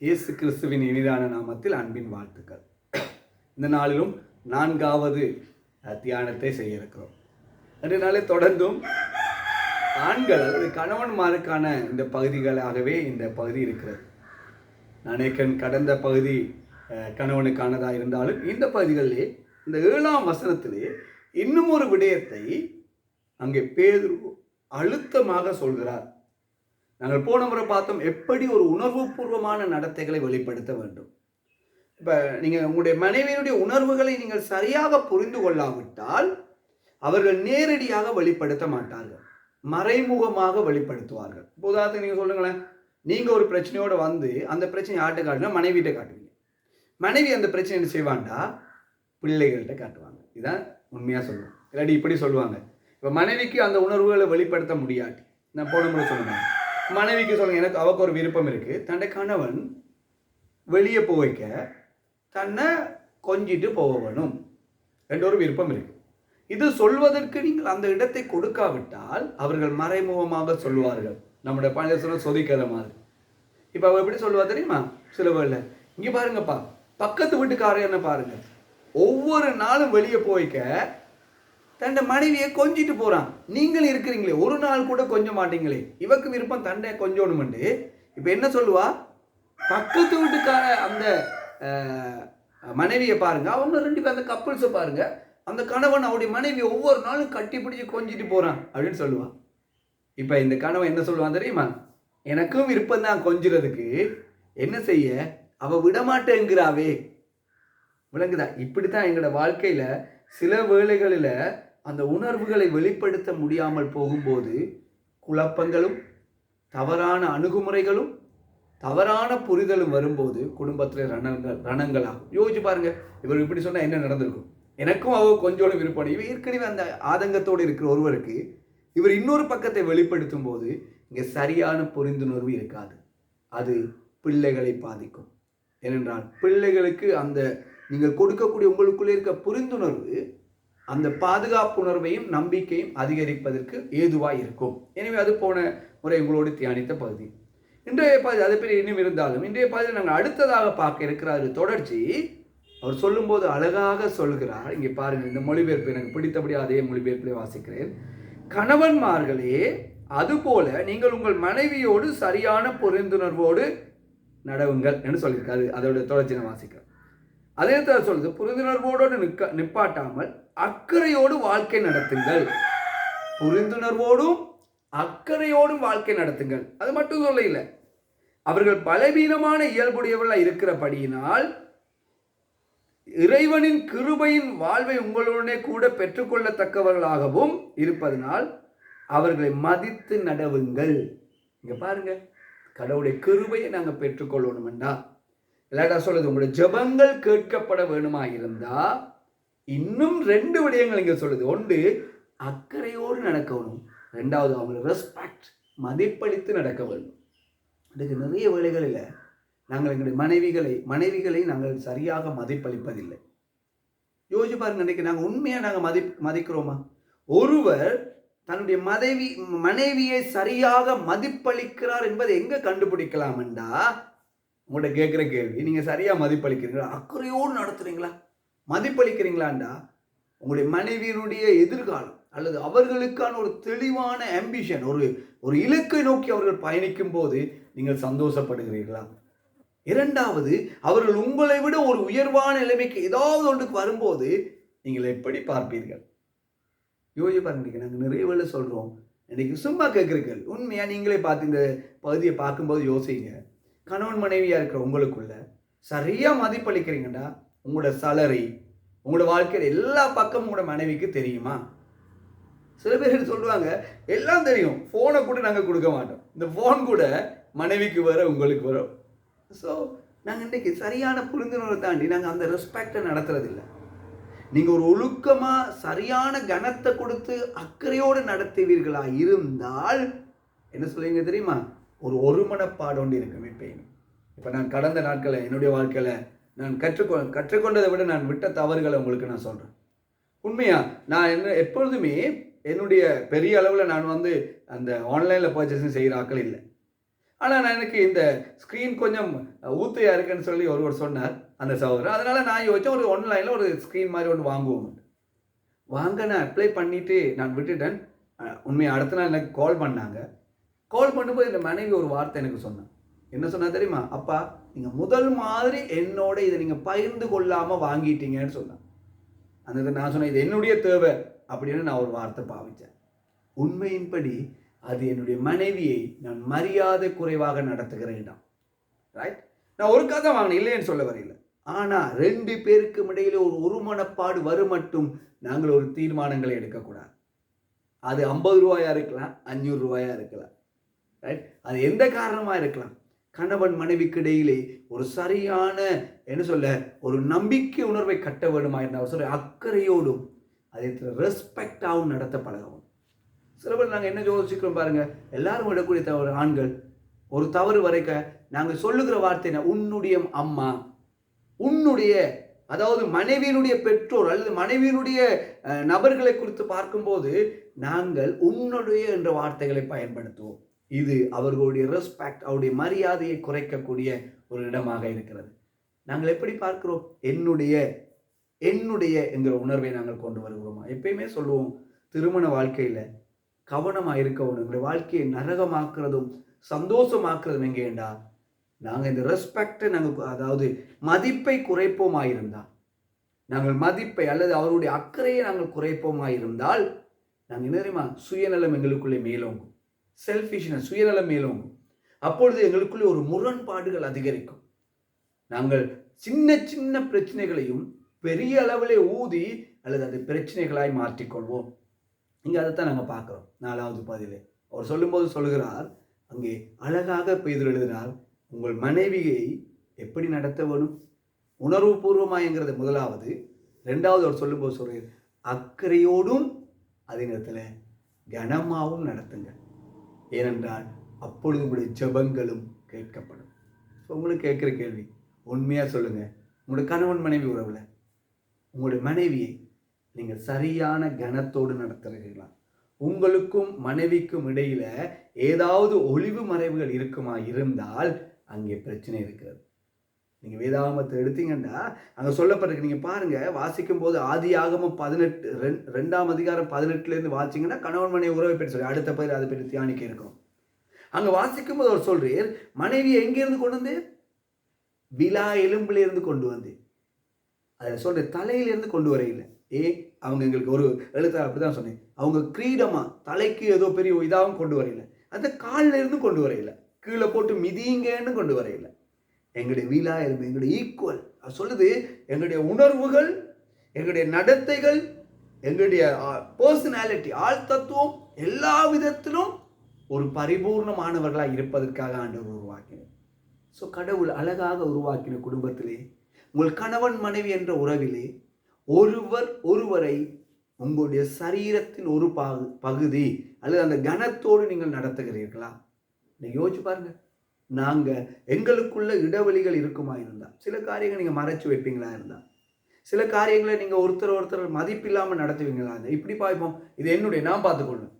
இயேசு கிறிஸ்துவின் இனிதான நாமத்தில் அன்பின் வாழ்த்துக்கள். இந்த நாளிலும் நான்காவது தியானத்தை செய்ய இருக்கிறோம் ரெண்டு நாளே தொடர்ந்தும் ஆண்கள் அதாவது கணவன்மாருக்கான இந்த பகுதிகளாகவே இந்த பகுதி இருக்கிறது. நானேக்கன் கடந்த பகுதி கணவனுக்கானதாக இருந்தாலும் இந்த பகுதிகளிலே இந்த ஏழாம் வசனத்திலே இன்னும் ஒரு விடயத்தை அங்கே பேதுரு அழுத்தமாக சொல்கிறார். நாங்கள் போன முறை பார்த்தோம் எப்படி ஒரு உணர்வுபூர்வமான நடத்தைகளை வெளிப்படுத்த வேண்டும். இப்போ நீங்கள் உங்களுடைய மனைவியினுடைய உணர்வுகளை நீங்கள் சரியாக புரிந்து கொள்ளாவிட்டால் அவர்கள் நேரடியாக வெளிப்படுத்த மாட்டார்கள். மறைமுகமாக வெளிப்படுத்துவார்கள். இப்போ உதாரணத்துக்கு நீங்கள் சொல்லுங்களேன். நீங்கள் ஒரு பிரச்சனையோடு வந்து அந்த பிரச்சனை யார்கிட்ட காட்டினா மனைவிகிட்ட காட்டுவீங்க. மனைவி அந்த பிரச்சனை செய்வாண்டா? பிள்ளைகள்கிட்ட காட்டுவாங்க. இதான் உண்மையாக சொல்லுவோம் இல்லாட்டி இப்படி சொல்லுவாங்க. இப்போ மனைவிக்கு அந்த உணர்வுகளை வெளிப்படுத்த முடியாது நான் போன முறை சொல்லுவேன் மனைவிக்கு சொல்லுங்க எனக்கு அவக்கு ஒரு விருப்பம் இருக்குது தன்னுடைய கணவன் வெளியே போய்க்க தன்னை கொஞ்சிட்டு போகணும் ரெண்டு ஒரு விருப்பம் இருக்கு. இது சொல்வதற்கு நீங்கள் அந்த இடத்தை கொடுக்காவிட்டால் அவர்கள் மறைமுகமாக சொல்லுவார்கள். நம்முடைய பழைய சொதிக்கிற மாதிரி. இப்போ அவள் எப்படி சொல்லுவா தெரியுமா? சில வேளை இங்கே பாருங்கப்பா பக்கத்து வீட்டுக்காரர் என்ன பாருங்க ஒவ்வொரு நாளும் வெளியே போய்க்க தன்னை மனைவியை கொஞ்சிட்டு போகிறான் நீங்களும் இருக்கிறீங்களே ஒரு நாள் கூட கொஞ்ச மாட்டீங்களே. இவக்கு விருப்பம் தண்டை கொஞ்சோணுமெண்டு. இப்போ என்ன சொல்லுவா? பக்கத்து வீட்டுக்கார அந்த மனைவியை பாருங்க. அவங்க ரெண்டு பேர் அந்த கப்புள்ஸை பாருங்க. அந்த கணவன் அவருடைய மனைவி ஒவ்வொரு நாளும் கட்டி பிடிச்சி கொஞ்சிட்டு போகிறான் அப்படின்னு சொல்லுவான் இப்போ இந்த கணவன் என்ன சொல்லுவான் தெரியுமா? எனக்கும் விருப்பம் தான் கொஞ்சிறதுக்கு. என்ன செய்ய? அவள் விடமாட்டேங்கிறாவே. விளங்குதா? இப்படி தான் எங்களோட வாழ்க்கையில் சில வேளைகளில் அந்த உணர்வுகளை வெளிப்படுத்த முடியாமல் போகும்போது குழப்பங்களும் தவறான அணுகுமுறைகளும் தவறான புரிதலும் வரும்போது குடும்பத்தில் ரணங்கள் ரணங்களாகும். யோசிச்சு பாருங்க இவர் இப்படி சொன்னால் என்ன நடந்திருக்கும்? எனக்கும் அவ கொஞ்சோட விருப்பம். இவர் ஏற்கனவே அந்த ஆதங்கத்தோடு இருக்கிற ஒருவருக்கு இவர் இன்னொரு பக்கத்தை வெளிப்படுத்தும் போது இங்கே சரியான புரிந்துணர்வு இருக்காது. அது பிள்ளைகளை பாதிக்கும். ஏனென்றால் பிள்ளைகளுக்கு அந்த நீங்கள் கொடுக்கக்கூடிய உங்களுக்குள்ளே இருக்க புரிந்துணர்வு அந்த பாதுகாப்புணர்வையும் நம்பிக்கையும் அதிகரிப்பதற்கு ஏதுவாக இருக்கும். எனவே அது போன முறை உங்களோடு தியானித்த பகுதி. இன்றைய பகுதி அதை பற்றி இன்னும் இருந்தாலும் இன்றைய பகுதியில் நாங்கள் அடுத்ததாக பார்க்க இருக்கிற தொடர்ச்சி. அவர் சொல்லும்போது அழகாக சொல்கிறார். இங்கே பாருங்கள் இந்த மொழிபெயர்ப்பு எனக்கு பிடித்தபடி அதே மொழிபெயர்ப்பிலே வாசிக்கிறேன். கணவன்மார்களே அதுபோல நீங்கள் உங்கள் மனைவியோடு சரியான புரிந்துணர்வோடு நடவுங்கள் என்று சொல்லியிருக்காரு. அதோட தொடர்ச்சி நான் வாசிக்கிறேன். அதே தான் சொல்லுது புரிந்துணர்வோடு நிற்க நிப்பாட்டாமல் அக்கறையோடு வாழ்க்கை நடத்துங்கள். புரிந்துணர்வோடும் அக்கறையோடும் வாழ்க்கை நடத்துங்கள். அது மட்டும் சொல்ல இல்லை அவர்கள் பலவீனமான இயல்புடையவர்களாக இருக்கிறபடியினால் இறைவனின் கிருபையின் வாழ்வை உங்களுடனே கூட பெற்றுக்கொள்ளத்தக்கவர்களாகவும் இருப்பதனால் அவர்களை மதித்து நடவுங்கள். இங்க பாருங்க கடவுளுடைய கிருபையை நாங்கள் பெற்றுக்கொள்ளணுமெண்டா? இல்லாட்டா சொல்லுது உங்களுடைய ஜெபங்கள் கேட்கப்பட வேணுமா இருந்தா இன்னும் ரெண்டு விடயங்கள் இங்க சொல்லுது. ஒன்று அக்கறையோடு நடக்கணும். ரெண்டாவது அவங்களை ரெஸ்பெக்ட் மதிப்பளித்து நடக்க வேண்டும். அதுக்கு நிறைய வேலைகளில் நாங்கள் எங்களுடைய மனைவிகளை மனைவிகளை நாங்கள் சரியாக மதிப்பளிப்பதில்லை. யோசிச்சு பாருங்க இன்னைக்கு நாங்கள் உண்மையாக நாங்கள் மதி மதிக்கிறோமா? ஒருவர் தன்னுடைய மனைவி மனைவியை சரியாக மதிப்பளிக்கிறார் என்பதை எங்கே என்றா உங்கள்கிட்ட கேட்குற கேள்வி நீங்கள் சரியாக மதிப்பளிக்கிறீங்களா? அக்கறையோடு நடத்துகிறீங்களா மதிப்பளிக்கிறீங்களாண்டா? உங்களுடைய மனைவியினுடைய எதிர்காலம் அல்லது அவர்களுக்கான ஒரு தெளிவான ஆம்பிஷன் ஒரு ஒரு இலக்கை நோக்கி அவர்கள் பயணிக்கும் போது நீங்கள் சந்தோஷப்படுகிறீர்களா? இரண்டாவது அவர்கள் உங்களை விட ஒரு உயர்வான நிலைமைக்கு ஏதாவது ஒன்றுக்கு வரும்போது நீங்கள் எப்படி பார்ப்பீர்கள்? யோசி பாருங்க நாங்கள் நிறைய வேலை சொல்கிறோம் இன்னைக்கு சும்மா கேட்குறீர்கள் உண்மையாக நீங்களே பார்த்து இந்த பகுதியை பார்க்கும்போது யோசிங்க. கணவன் மனைவியாக இருக்கிற உங்களுக்குள்ள சரியாக மதிப்பளிக்கிறீங்கடா உங்களோட சலரி உங்களோட வாழ்க்கையில் எல்லா பக்கமும் உங்களோட மனைவிக்கு தெரியுமா? சில பேர் சொல்லுவாங்க எல்லாம் தெரியும். ஃபோனை கூட நாங்கள் கொடுக்க மாட்டோம். இந்த ஃபோன் கூட மனைவிக்கு வர உங்களுக்கு வரும் ஸோ நாங்கள் இன்றைக்கு சரியான புரிந்துணர்வை தாண்டி நாங்கள் அந்த ரெஸ்பெக்டை நடத்துறதில்லை. நீங்கள் ஒரு ஒழுக்கமாக சரியான கனத்தை கொடுத்து அக்கறையோடு நடத்துவீர்களா? இருந்தால் என்ன சொல்லுவீங்க தெரியுமா? ஒரு ஒருமனப்பாடு ஒன்று இருக்கும் எப்பயும் இப்போ நான் கடந்த நாட்களை என்னுடைய வாழ்க்கையில் நான் கற்றுக்கொ கற்றுக்கொண்டதை விட நான் விட்ட தவறுகளை உங்களுக்கு நான் சொல்கிறேன் உண்மையா நான் என்ன எப்பொழுதுமே என்னுடைய பெரிய அளவில் நான் வந்து அந்த ஆன்லைனில் பர்ச்சேஸும் செய்கிற ஆக்கள் இல்லை. ஆனால் நான் எனக்கு இந்த ஸ்க்ரீன் கொஞ்சம் ஊத்தையாக இருக்குன்னு சொல்லி ஒருவர் சொன்னார் அந்த சகோதரர். அதனால் நான் யோசிச்சேன் ஒரு ஆன்லைனில் ஒரு ஸ்க்ரீன் மாதிரி ஒன்று வாங்குவோம் வாங்க நான் அப்ளை பண்ணிவிட்டு நான் விட்டுட்டேன். அஹ் உண்மையை அடுத்த நாள் எனக்கு கால் பண்ணாங்க. கால் பண்ணும்போது இந்த மனைவி ஒரு வார்த்தை எனக்கு சொன்னேன் என்ன சொன்னா தெரியுமா? அப்பா நீங்கள் முதல் மாதிரி என்னோட இதை நீங்கள் பகிர்ந்து கொள்ளாமல் வாங்கிட்டீங்கன்னு சொன்னேன் அந்த இதை நான் சொன்னேன் இது என்னுடைய தேவை அப்படின்னு நான் ஒரு வார்த்தை பாவித்தேன் உண்மையின்படி அது என்னுடைய மனைவியை நான் மரியாதை குறைவாக நடத்துகிறேன் இடம் ரைட் நான் ஒரு கதை வாங்கினேன் இல்லைன்னு சொல்ல வரையில. ஆனால் ரெண்டு பேருக்கும் இடையில ஒரு ஒருமனப்பாடு வரும் மட்டும் நாங்கள் ஒரு தீர்மானங்களை எடுக்கக்கூடாது. அது ஐம்பது ரூபாயாக இருக்கலாம் அஞ்சூறு ரூபாயாக இருக்கலாம். ரைட் அது எந்த காரணமாக இருக்கலாம்? கணவன் மனைவிக்கு இடையிலே ஒரு சரியான என்ன சொல்ல ஒரு நம்பிக்கை உணர்வை கட்ட வேண்டுமா என்ற சொல்ல அக்கறையோடும் அதே ரெஸ்பெக்டாகவும் நடத்த பழகவும். சில பேர் நாங்கள் என்ன யோசிக்கிறோம் பாருங்கள் எல்லாரும் விடக்கூடிய தவறு ஆண்கள். ஒரு தவறு வரைக்க நாங்கள் சொல்லுகிற வார்த்தை என்ன? உன்னுடைய அம்மா. உன்னுடைய அதாவது மனைவியினுடைய பெற்றோர் அல்லது மனைவியினுடைய நபர்களை குறித்து பார்க்கும்போது நாங்கள் உன்னுடைய என்ற வார்த்தைகளை பயன்படுத்துவோம். இது அவர்களுடைய ரெஸ்பெக்ட் அவருடைய மரியாதையை குறைக்கக்கூடிய ஒரு இடமாக இருக்கிறது. நாங்கள் எப்படி பார்க்கிறோம்? என்னுடைய என்னுடைய என்கிற உணர்வை நாங்கள் கொண்டு வருகிறோமா? எப்பயுமே சொல்லுவோம் திருமண வாழ்க்கையில் கவனமாக இருக்கணும் எங்களுடைய வாழ்க்கையை நரகமாக்குறதும் சந்தோஷமாக்குறதும் எங்கேண்டா நாங்கள் இந்த ரெஸ்பெக்டை நாங்கள் அதாவது மதிப்பை குறைப்போமாயிருந்தால் நாங்கள் மதிப்பை அல்லது அவருடைய அக்கறையை நாங்கள் குறைப்போமாயிருந்தால் நாங்கள் என்ன தெரியுமா? சுயநலம் எங்களுக்குள்ளே மேலோங்கும். செல்ஃபிஷ்னஸ் சுயநலம் மேலோங்கும் அப்பொழுது எங்களுக்குள்ளே ஒரு முரண்பாடுகள் அதிகரிக்கும். நாங்கள் சின்ன சின்ன பிரச்சனைகளையும் பெரிய அளவிலே ஊதி அல்லது அது பிரச்சனைகளாய் மாற்றிக்கொள்வோம். இங்கே அதைத்தான் நாங்கள் பார்க்குறோம். நாலாவது பதிலே. அவர் சொல்லும்போது சொல்லுகிறார் அங்கே அழகாக பெய்து எழுதினார் உங்கள் மனைவியை எப்படி நடத்த வேணும்? உணர்வுபூர்வமாயங்கிறது முதலாவது. ரெண்டாவது அவர் சொல்லும்போது சொல்கிறார் அக்கறையோடும் அதே நேரத்தில் கனமாகவும் நடத்துங்கள். ஏனென்றால் அப்பொழுது உங்களுடைய ஜெபங்களும் கேட்கப்படும். ஸோ உங்களுக்கு கேட்குற கேள்வி உண்மையாக சொல்லுங்கள் உங்களுடைய கணவன் மனைவி உறவில் உங்களுடைய மனைவியை நீங்கள் சரியான கனத்தோடு நடத்துகிறீர்களா உங்களுக்கும் மனைவிக்கும் இடையில் ஏதாவது ஒளிவு மறைவுகள் இருக்குமா? இருந்தால் அங்கே பிரச்சனை இருக்கிறது. நீங்கள் வேதாகமத்தை எடுத்தீங்கன்னா அங்கே சொல்லப்பட்டிருக்கு. நீங்கள் பாருங்கள் வாசிக்கும் போது ஆதி ஆகமம் பதினெட்டு ரெண் ரெண்டாம் அதிகாரம் பதினெட்டுலேருந்து வாசிங்கன்னா கணவன் மனைவி உறவை பற்றி சொல்லி அடுத்த பேர் அதை பற்றி தியானிக்க இருக்கும். அங்கே வாசிக்கும் போது அவர் சொல்கிறீர் மனைவியை எங்கேருந்து கொண்டு வந்து? விழா எலும்பிலிருந்து கொண்டு வந்து. அதை சொல்கிற தலையிலேருந்து கொண்டு வரையில. ஏ அவங்க எங்களுக்கு ஒரு எழுத்தாளர் அப்படி தான் சொன்னேன். அவங்க கிரீடமாக தலைக்கு ஏதோ பெரிய இதாகவும் கொண்டு வரையில. அந்த காலில் இருந்து கொண்டு வரையில. கீழே போட்டு மிதிங்கன்னு கொண்டு வரையில. எங்களுடைய விழா எலும்பு எங்களுடைய ஈக்குவல் அது சொல்லுது எங்களுடைய உணர்வுகள் எங்களுடைய நடத்தைகள் எங்களுடைய பர்சனாலிட்டி ஆள் தத்துவம் எல்லா விதத்திலும் ஒரு பரிபூர்ணமானவர்களாக இருப்பதற்காக ஆண்டவர் உருவாக்கினார். ஸோ கடவுள் அழகாக உருவாக்கின குடும்பத்திலே உங்கள் கணவன் மனைவி என்ற உறவிலே ஒருவர் ஒருவரை உங்களுடைய சரீரத்தின் ஒரு பகு பகுதி அல்லது அந்த கனத்தோடு நீங்கள் நடத்துகிறீர்களா? நீங்கள் யோசிச்சு பாருங்கள் நாங்கள் எங்களுக்குள்ள இடைவெளிகள் இருக்குமா இருந்தால் சில காரியங்கள் நீங்கள் மறைச்சு வைப்பீங்களா இருந்தால் சில காரியங்களை நீங்கள் ஒருத்தர் ஒருத்தர் மதிப்பில்லாமல் நடத்துவீங்களா இருந்தால் இப்படி பார்ப்போம் இது என்னுடைய நான் பார்த்துக்கொள்ளும்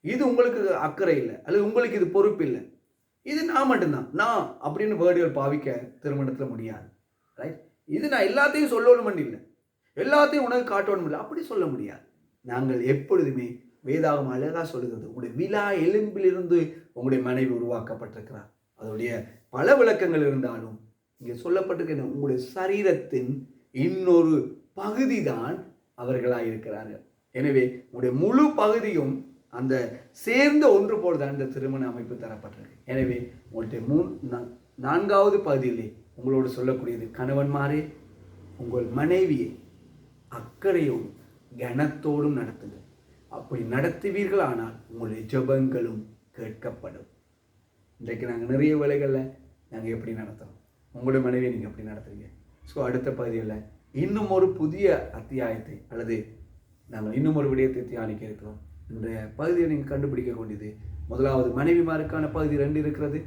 இது உங்களுக்கு அக்கறை இல்லை. அல்லது உங்களுக்கு இது பொறுப்பு இல்லை. இது நான் மட்டும்தான். நான் அப்படின்னு வேர்டுகள் பாவிக்க திருமணத்தில் முடியாது. ரைட் இது நான் எல்லாத்தையும் சொல்லணும் இல்லை. எல்லாத்தையும் உனக்கு காட்டணும் இல்லை. அப்படி சொல்ல முடியாது. நாங்கள் எப்பொழுதுமே வேதாகம் அழகாக சொல்லுகிறது. உங்களுடைய விழா எலும்பிலிருந்து உங்களுடைய மனைவி உருவாக்கப்பட்டிருக்கிறார். அதனுடைய பல விளக்கங்கள் இருந்தாலும் இங்கே சொல்லப்பட்டிருக்கிற உங்களுடைய சரீரத்தின் இன்னொரு பகுதி தான் அவர்களாக இருக்கிறார்கள் எனவே உங்களுடைய முழு பகுதியும் அந்த சேர்ந்த ஒன்று போல் தான் இந்த திருமண அமைப்பு தரப்பட்டிருக்கு. எனவே உங்களுடைய மூன் நான்காவது பகுதியிலே உங்களோடு சொல்லக்கூடியது கணவன்மாரே உங்கள் மனைவியை அக்கறையோடும் கனத்தோடும் நடத்துங்கள். அப்படி நடத்துவீர்கள் ஆனால் உங்களுடைய ஜெபங்களும் கேட்கப்படும். இன்றைக்கு நாங்கள் நிறைய வேலைகளில் நாங்கள் எப்படி நடத்துகிறோம் உங்களுடைய மனைவியை நீங்கள் எப்படி நடத்துறீங்க? ஸோ அடுத்த பகுதியில் இன்னும் ஒரு புதிய அத்தியாயத்தை அல்லது நாங்கள் இன்னும் ஒரு விடயத்தை தியானிக்க இருக்கிறோம். இன்றைய பகுதியை நீங்கள் கண்டுபிடிக்க வேண்டியது முதலாவது மனைவிமாருக்கான பகுதி ரெண்டு இருக்கிறது.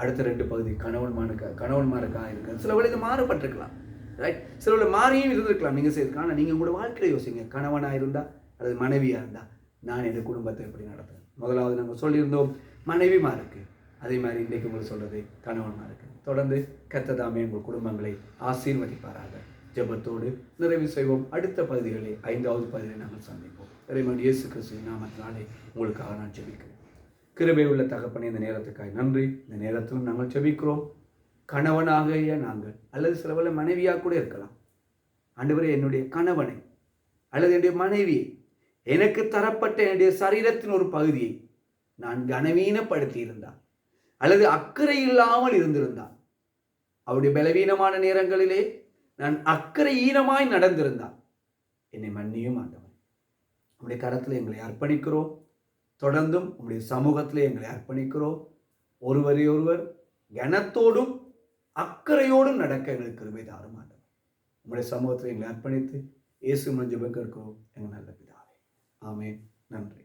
அடுத்த ரெண்டு பகுதி கணவன்மாருக்கா கணவன்மாருக்காக இருக்கிறது. சில வேலை மாறுபட்டிருக்கலாம் ரைட் சில மாறியும் இருந்திருக்கலாம். நீங்கள் செய்திருக்கலாம் ஆனால் நீங்கள் உங்களோட வாழ்க்கையில் யோசிங்க. கணவனாக இருந்தால் அல்லது மனைவியாக இருந்தால் நான் என் குடும்பத்தை எப்படி நடத்துறேன் முதலாவது நாங்கள் சொல்லியிருந்தோம் மனைவிமாருக்கு. அதே மாதிரி இன்றைக்கு உங்களுக்கு சொல்கிறது கணவனாக தொடர்ந்து கத்ததாமே உங்கள் குடும்பங்களை ஆசீர்வதிப்பாராக. ஜெபத்தோடு நிறைவு செய்வோம். அடுத்த பகுதிகளில் ஐந்தாவது பகுதியில் நாங்கள் சந்திப்போம். இறைவன் இயேசு கிறிஸ்து நாமத்தினாலே உங்களுக்காக நான் ஜெபிக்கிறேன். கிருபை உள்ள தகப்பனே இந்த நேரத்துக்காய் நன்றி. இந்த நேரத்திலும் நாங்கள் ஜெபிக்கிறோம். கணவனாக நாங்கள் அல்லது சிலவில் மனைவியாக கூட இருக்கலாம். ஆண்டவரே என்னுடைய கணவனை அல்லது என்னுடைய மனைவியை எனக்கு தரப்பட்ட என்னுடைய சரீரத்தின் ஒரு பகுதியை நான் கனவீனப்படுத்தி இருந்தான் அல்லது அக்கறை இல்லாமல் இருந்திருந்தான். அவருடைய பலவீனமான நேரங்களிலே நான் அக்கறை ஈனமாய் என்னை மன்னியும் ஆண்டவன் உங்களுடைய கரத்தில் எங்களை அர்ப்பணிக்கிறோம். தொடர்ந்தும் உங்களுடைய சமூகத்தில் எங்களை அர்ப்பணிக்கிறோம். ஒருவரை ஒருவர் கனத்தோடும் அக்கறையோடும் நடக்க எங்களுக்கு கிருபை தாரும் ஆண்டவர் உங்களுடைய சமூகத்தில் எங்களை அர்ப்பணித்து இயேசு மஞ்சு கேட்கிறோம் எங்கள் நல்ல பிதா. ஆமே நன்றி.